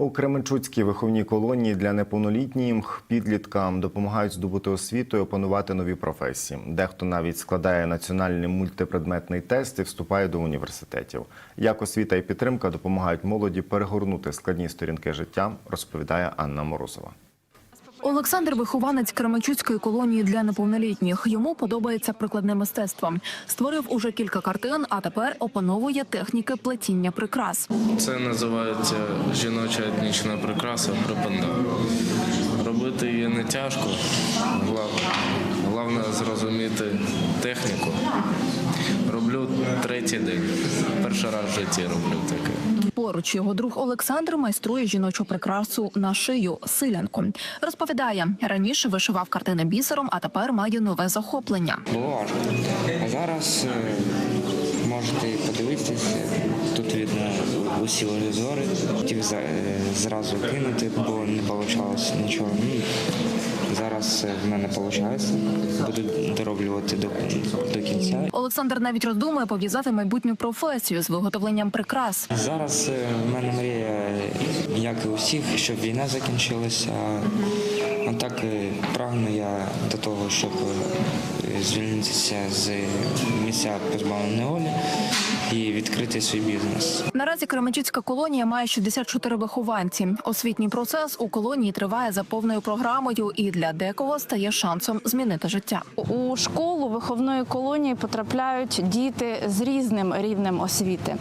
У Кременчуцькій виховній колонії для неповнолітніх підліткам допомагають здобути освіту і опанувати нові професії. Дехто навіть складає національний мультипредметний тест і вступає до університетів. Як освіта і підтримка допомагають молоді перегорнути складні сторінки життя, розповідає Анна Морозова. Олександр вихованець Кременчуцької колонії для неповнолітніх. Йому подобається прикладне мистецтво. Створив уже кілька картин, а тепер опановує техніки плетіння прикрас. Це називається жіноча етнічна прикраса припанда. Робити її не тяжко, головне зрозуміти техніку. Роблю третій день. Перший раз в житті роблю таке. Поруч його друг Олександр майструє жіночу прикрасу на шию силянку. Розповідає, раніше вишивав картини бісером, а тепер має нове захоплення. Було важко. А зараз е, можете подивитися. Тут видно усі озори. Хотів е, зразу кинути, бо не вийшло нічого. Зараз е, в мене виходить. Буду дороблювати до, до кінця. Олександр навіть роздумує пов'язати майбутню професію з виготовленням прикрас. Зараз е, в мене мрія, як і у всіх, щоб війна закінчилася. А так е, прагну я до того, щоб звільнитися з місця позбавлення волі і відкрити свій бізнес. Наразі Кременчуцька колонія має 64 вихованці. Освітній процес у колонії триває за повною програмою, і для декого стає шансом змінити життя. У школу виховної колонії потрапляють діти з різним рівнем освіти.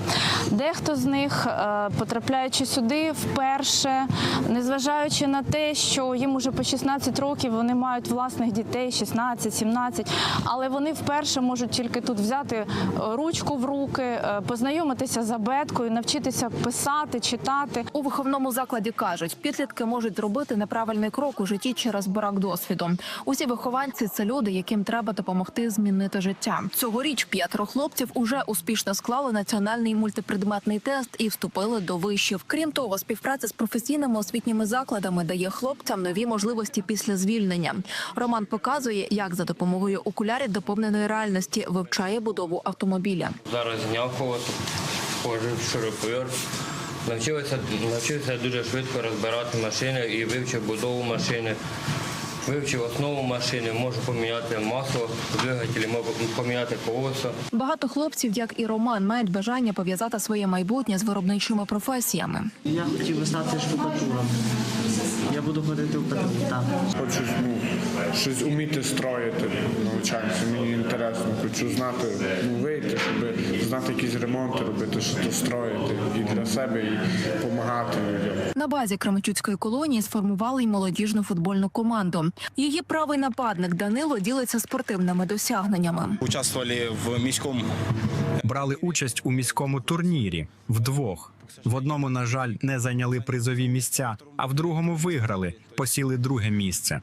Дехто з них, е, потрапляючи сюди вперше, незважаючи на те, що їм уже по 16 років вони мають власних дітей, 16-17, але вони вперше можуть тільки тут взяти е, ручку в руки, познайомитися з абеткою, навчитися писати, читати. У виховному закладі кажуть, підлітки можуть зробити неправильний крок у житті через брак досвіду. Усі вихованці це люди, яким треба допомогти змінити життя. Цьогоріч п'ятеро хлопців уже успішно склали національний мультипредметний тест і вступили до вишів. Крім того, співпраця з професійними освітніми закладами дає хлопцям нові можливості після звільнення. Роман показує, як за допомогою окулярів доповненої реальності вивчає будову автомобіля. Зараз зняв фото, входжу в. Навчився, навчився дуже швидко розбирати машини і вивчив будову машини. Вивчив основу машини, можу поміняти масло, двигателі можу поміняти колеса. Багато хлопців, як і Роман, мають бажання пов'язати своє майбутнє з виробничими професіями. Я хотів би стати штукатуром. Я буду ходити в ПТУ. Хочу ну, щось вміти строїти, навчаюся, мені інтересно. Хочу знати, ну, вийти, щоб знати якісь ремонти робити, що строїти і для себе, і допомагати людям. На базі Кременчуцької колонії сформували й молодіжну футбольну команду. Її правий нападник Данило ділиться спортивними досягненнями. Участвували в міському брали участь у міському турнірі вдвох. В одному, на жаль, не зайняли призові місця, а в другому виграли, посіли друге місце.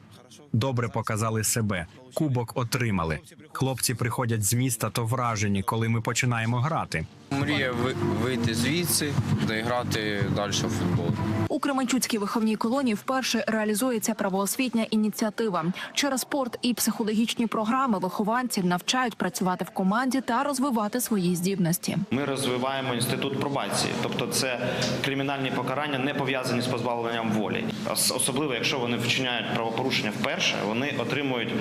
Добре показали себе, кубок отримали. Хлопці приходять з міста, то вражені, коли ми починаємо грати. Мрія ви- вийти звідси та грати далі в футбол. У Кременчуцькій виховній колонії вперше реалізується правоосвітня ініціатива. Через спорт і психологічні програми вихованців навчають працювати в команді та розвивати свої здібності. Ми розвиваємо інститут пробації, тобто це кримінальні покарання не пов'язані з позбавленням волі. Особливо, якщо вони вчиняють правопорушення вперше, вони отримують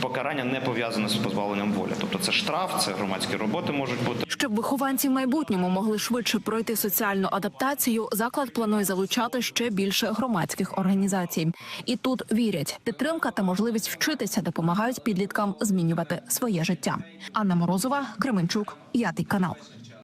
покарання не пов'язане з позбавленням волі. Тобто це штраф, це громадські роботи можуть бути. Щоб вихованці в майбутньому могли швидше пройти соціальну адаптацію, заклад планує залучати ще більше громадських організацій. І тут вірять, підтримка та можливість вчитися допомагають підліткам змінювати своє життя. Анна Морозова, Кременчук, п'ятий канал.